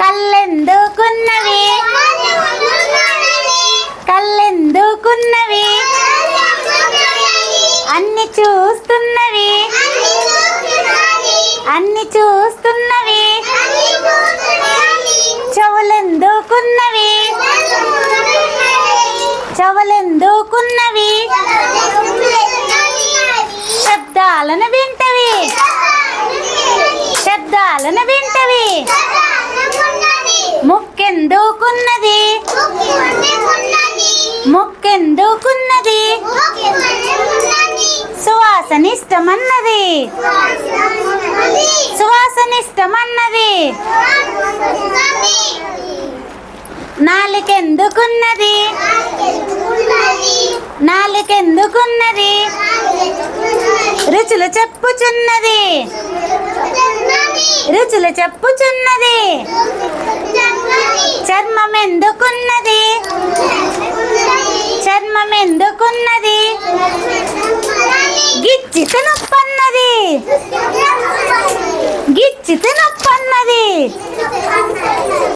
కళ్ళెందుకున్నవి? కళ్ళెందుకున్నవి? అన్ని చూస్తున్నవి? అన్ని చూస్తున్నవి? చెవులెందుకున్నవి? చెవులెందుకున్నవి? శబ్దాలను వింటవి? శబ్దాలను వింటవి? ముక్కెందుకున్నది ముక్కెందుకున్నది. సువాసనిష్టమన్నది. సువాసనిష్టమన్నది. నాలుకెందుకున్నది. నాలుకెందుకున్నది. రుచులు చెప్పుచున్నది. రుచులు చెప్పుచున్నది. తినప్పన్నది. గిచ్చి తినప్పన్నది.